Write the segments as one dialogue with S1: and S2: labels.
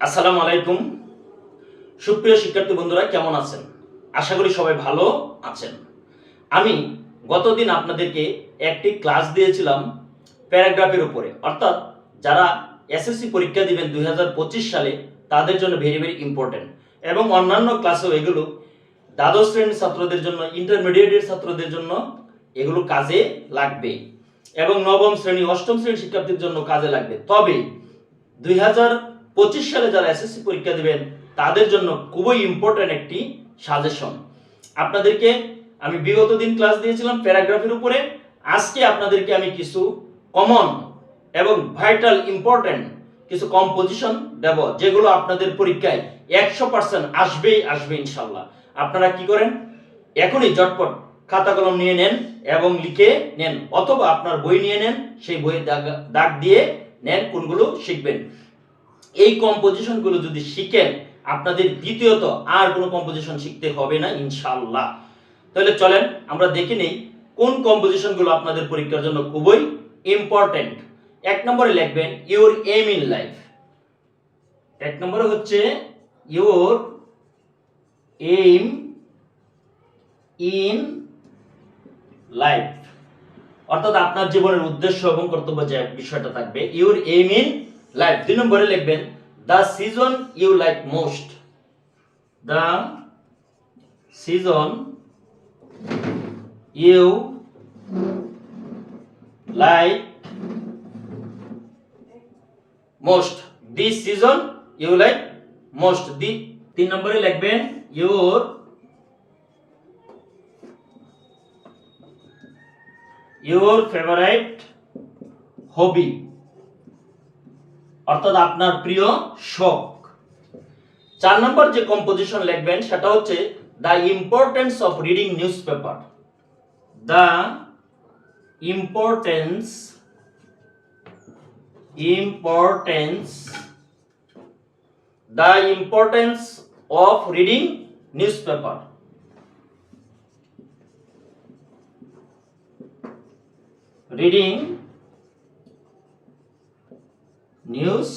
S1: আসসালামু আলাইকুম। সুপ্রিয় শিক্ষার্থী বন্ধুরা, কেমন আছেন? আশা করি সবাই ভালো আছেন। আমি গতদিন আপনাদেরকে একটি ক্লাস দিয়েছিলাম প্যারাগ্রাফের উপরে। অর্থাৎ যারা এসএসসি পরীক্ষা দিবেন দুই হাজার পঁচিশ সালে, তাদের জন্য ভেরি ভেরি ইম্পর্টেন্ট এবং অন্যান্য ক্লাসেও এগুলো দ্বাদশ শ্রেণির ছাত্রদের জন্য ইন্টারমিডিয়েটের ছাত্রদের জন্য এগুলো কাজে লাগবে। এবং নবম শ্রেণি, অষ্টম শ্রেণির শিক্ষার্থীর জন্য কাজে লাগবে। তবে দুই হাজার পঁচিশ সালে যারা এসএসসি পরীক্ষা দেবেন, তাদের জন্য খুবই ইম্পর্ট্যান্ট একটি সাজেশন আপনাদেরকে আমি বিগত দিন ক্লাস দিয়েছিলাম প্যারাগ্রাফের উপরে। আজকে আপনাদেরকে আমি কিছু কমন এবং ভাইটাল ইম্পর্ট্যান্ট কিছু কম্পোজিশন দেব, যেগুলো আপনাদের পরীক্ষায় একশো পার্সেন্ট আসবেই আসবে ইনশাল্লাহ আপনারা কি করেন? এখনই জটপট খাতা কলম নিয়ে নেন এবং লিখে নেন, অথবা আপনার বই নিয়ে নেন, সেই বইয়ে দাগ দাগ দিয়ে নেন কোনগুলো শিখবেন। এই কম্পোজিশনগুলো যদি শিখেন, আপনাদের দ্বিতীয়ত আর কোনো কম্পোজিশন শিখতে হবে না ইনশাল্লাহ তাহলে চলেন, আমরা দেখে নেই কোন কম্পোজিশনগুলো আপনাদের পরীক্ষার জন্য খুবই ইম্পর্টেন্ট এক নম্বরে লিখবেন ইওর এম ইন লাইফ এক নম্বরে হচ্ছে ইওর এম ইন লাইফ অর্থাৎ আপনার জীবনের উদ্দেশ্য এবং কর্তব্য যে বিষয়টা থাকবে ইউর এম ইন লাইফ দুই নম্বরে লিখবেন the season you like most the season you like most this season you like most the তিন নম্বরে লিখবেন ইউর ইউর ফেভারাইট হবি অর্থাৎ আপনার প্রিয় শখ। চার নম্বর যে কম্পোজিশন লিখবেন, সেটা হচ্ছে the importance of reading newspaper the importance importance the importance of reading newspaper reading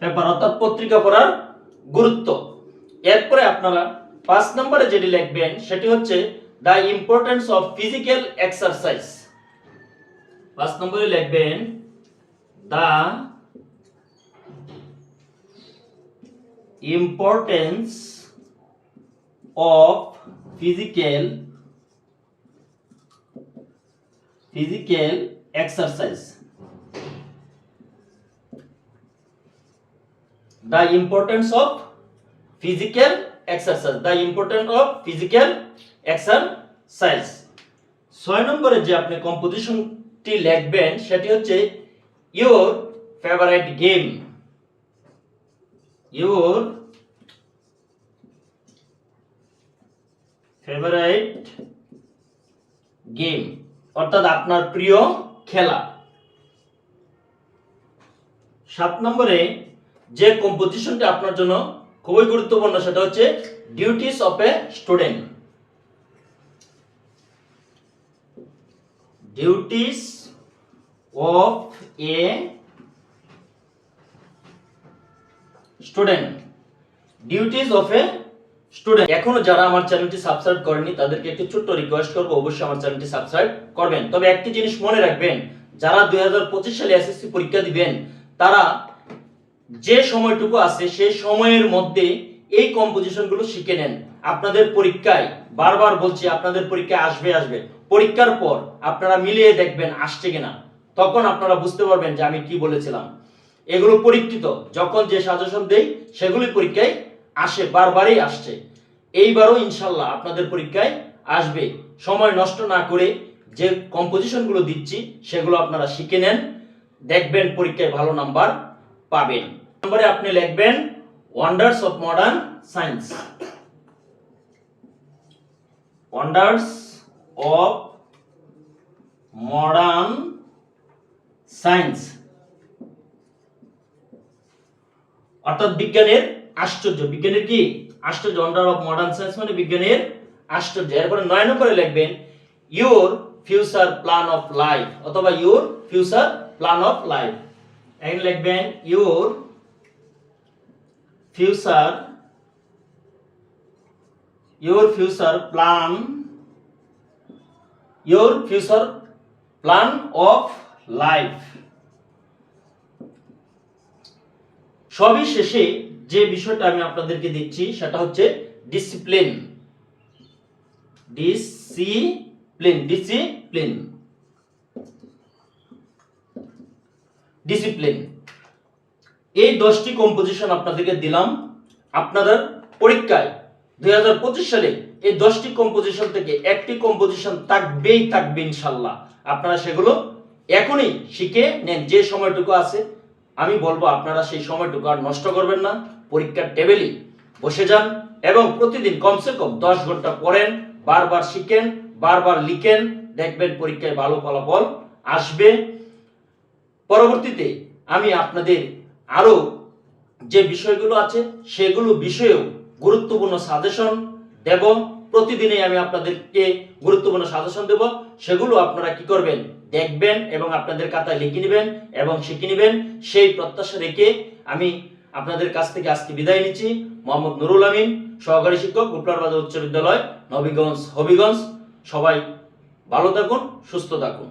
S1: newspaper অর্থাৎ পত্রিকা পড়ার গুরুত্ব। এরপরে আপনারা পাঁচ নম্বরে যেটি লিখবেন, সেটি হচ্ছে the importance of physical exercise পাঁচ নম্বরে লিখবেন the importance of physical physical exercise the importance of physical exercise. The importance of physical exercise. ছয় নম্বরে যে আপনি কম্পোজিশনটি লিখবেন, সেটি হচ্ছে your favourite game your favourite game অর্থাৎ আপনার প্রিয় খেলা। সাত নম্বরে যে কম্পোজিশনটি আপনার জন্য খুবই গুরুত্বপূর্ণ, সেটা হচ্ছে duties of a student duties of a student duties of a student এখনও যারা আমার চ্যানেলটি সাবস্ক্রাইব করেনি তাদেরকে একটি ছোট্ট রিকোয়েস্ট করব, অবশ্যই আমার চ্যানেলটি সাবস্ক্রাইব করবেন। তবে একটি জিনিস মনে রাখবেন, যারা দুই হাজার পঁচিশ সালে এসএসসি পরীক্ষা দিবেন, তারা যে সময়টুকু আছে, সেই সময়ের মধ্যে এই কম্পোজিশনগুলো শিখে নেন। আপনাদের পরীক্ষায়, বারবার বলছি, আপনাদের পরীক্ষায় আসবে আসবে। পরীক্ষার পর আপনারা মিলিয়ে দেখবেন আসছে কিনা। তখন আপনারা বুঝতে পারবেন যে আমি কি বলেছিলাম। এগুলো পরীক্ষিত। যখন যে সাজেশন দেই, সেগুলি পরীক্ষায় আসে, বারবারই আসছে। এইবারও ইনশাল্লাহ আপনাদের পরীক্ষায় আসবে। সময় নষ্ট না করে যে কম্পোজিশনগুলো দিচ্ছি, সেগুলো আপনারা শিখে নেন। দেখবেন পরীক্ষায় ভালো নাম্বার পাবেন। নম্বরে আপনি লিখবেন wonders of modern science wonders of modern science অর্থাৎ বিজ্ঞানের আশ্চর্য। বিজ্ঞানের কি? আশ্চর্য। ওয়ান্ডার অফ মডার্ন সায়েন্স মানে বিজ্ঞানের আশ্চর্য। এরপরে নয় নম্বরে লিখবেন your future plan of life অথবা your future plan of life এখানে লিখবেন your future your future plan, your future plan of life. সবই শেষে যে বিষয়টা আমি আপনাদেরকে দিচ্ছি, সেটা হচ্ছে ডিসিপ্লিন ডিসিপ্লিন ডিসিপ্লিন ডিসিপ্লিন এই দশটি কম্পোজিশন আপনাদেরকে দিলাম আপনাদের পরীক্ষায়। দু হাজার পঁচিশ সালে এই দশটি কম্পোজিশন থেকে একটি কম্পোজিশন থাকবেই থাকবে ইনশাল্লাহ। আপনারা সেগুলো এখনই শিখে নেন, যে সময়টুকু আছে। আমি বলব, আপনারা সেই সময়টুকু আর নষ্ট করবেন না। পরীক্ষার টেবিলে বসে যান এবং প্রতিদিন কমসে কম দশ ঘণ্টা পড়েন, বারবার শিখেন, বারবার লিখেন, দেখবেন পরীক্ষায় ভালো ফলাফল আসবে। পরবর্তীতে আমি আপনাদের আরও যে বিষয়গুলো আছে, সেগুলো বিষয়েও গুরুত্বপূর্ণ সাজেশন দেব। প্রতিদিনই আমি আপনাদেরকে গুরুত্বপূর্ণ সাজেশন দেব। সেগুলো আপনারা কি করবেন? দেখবেন এবং আপনাদের খাতায় লিখে নেবেন এবং শিখে নেবেন। সেই প্রত্যাশা রেখে আমি আপনাদের কাছ থেকে আজকে বিদায় নিচ্ছি। মোহাম্মদ নুরুল আমিন, সহকারী শিক্ষক উপলারবাজার উচ্চ বিদ্যালয়, নবীগঞ্জ, হবিগঞ্জ। সবাই ভালো থাকুন, সুস্থ থাকুন।